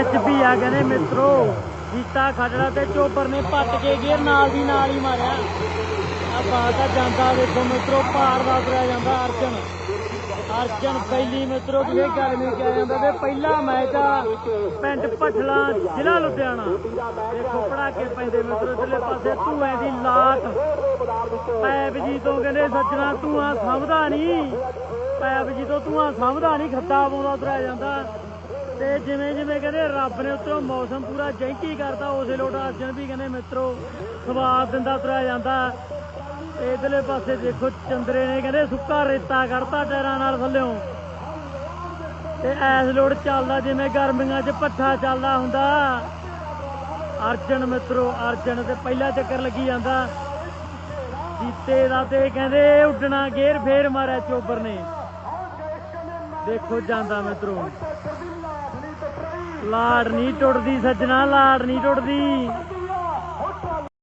ਵਿੱਚ ਵੀ ਆ ਕਹਿੰਦੇ ਮਿੱਤਰੋ। ਜੀਤਾ ਖੜੜਾ ਤੇ ਚੋਬਰ ਨੇ ਪੱਟ ਕੇ ਗੇਰ ਨਾਲ ਦੀ ਨਾਲ ਹੀ ਮਾਰਿਆ। ਆ ਬਾਤਾ ਜਾਂਦਾ, ਵੇਖੋ ਮਿੱਤਰੋ ਪਾਰ ਦਾ ਤੁਰਿਆ ਜਾਂਦਾ, ਅਰਜਨ। ਅਰਜਨ ਪਹਿਲੀ ਮਿੱਤਰੋ ਕਿਸੇ ਗੱਲ ਨਹੀਂ ਕਿਹਾ ਜਾਂਦਾ ਤੇ ਪਹਿਲਾ ਮੈਚ ਆ ਪਿੰਡ ਪਠਲਾ ਜ਼ਿਲ੍ਹਾ ਲੁਧਿਆਣਾ। ਦੇਖੋ ਪੜਾਕੇ ਪੈਂਦੇ ਮਿੱਤਰੋ, ਇਧਰਲੇ ਪਾਸੇ ਧੂਏ ਦੀ ਲਾਟ ਪੈਪ ਜੀ ਤੋਂ ਕਹਿੰਦੇ ਸੱਜਣਾ, ਧੂਆਂ ਸਮਝਦਾ ਨਹੀਂ। ਪੈਪ ਜੀ ਤੋਂ ਧੂਆਂ ਸਮਝਦਾ ਨਹੀਂ ਖੱਤਾ ਪਾਉਂਦਾ ਤੁਰਿਆ ਜਾਂਦਾ। ਤੇ ਜਿਵੇਂ ਜਿਵੇਂ ਕਹਿੰਦੇ ਰੱਬ ਨੇ ਉੱਤੋਂ ਮੌਸਮ ਪੂਰਾ ਜੈਂਕੀ ਕਰਦਾ ਉਸੇ ਲੋਟ ਅਰਜਨ ਵੀ ਕਹਿੰਦੇ ਮਿੱਤਰੋ ਸਵਾਦ ਦਿੰਦਾ, ਤੁਰਿਆ ਜਾਂਦਾ। ਇਧਰਲੇ ਪਾਸੇ ਦੇਖੋ ਚੰਦਰੇ ਨੇ ਕਹਿੰਦੇ ਸੁੱਕਾ ਰੇਤਾ ਕੱਢਤਾ ਟਾਇਰਾਂ ਨਾਲ ਥੱਲਿਓਂ। ਤੇ ਐਸ ਲੋੜ ਚੱਲਦਾ, ਜਿਵੇਂ ਗਰਮੀਆਂ 'ਚ ਪੱਠਾ ਚੱਲਦਾ ਹੁੰਦਾ। ਅਰਜਨ ਮਿੱਤਰੋ, ਅਰਜਨ ਤੇ ਪਹਿਲਾ ਚੱਕਰ ਲੱਗੀ ਜਾਂਦਾ। ਜੀਤੇ ਦਾ ਤੇ ਕਹਿੰਦੇ ਉੱਡਣਾ ਗੇਰ ਫੇਰ ਮਾਰਿਆ ਚੋਬਰ ਨੇ। ਦੇਖੋ ਜਾਂਦਾ ਮਿੱਤਰੋ। ਲਾੜ ਨਹੀਂ ਟੁੱਟਦੀ ਸੱਜਣਾ ਲਾੜ ਨਹੀਂ ਟੁੱਟਦੀ।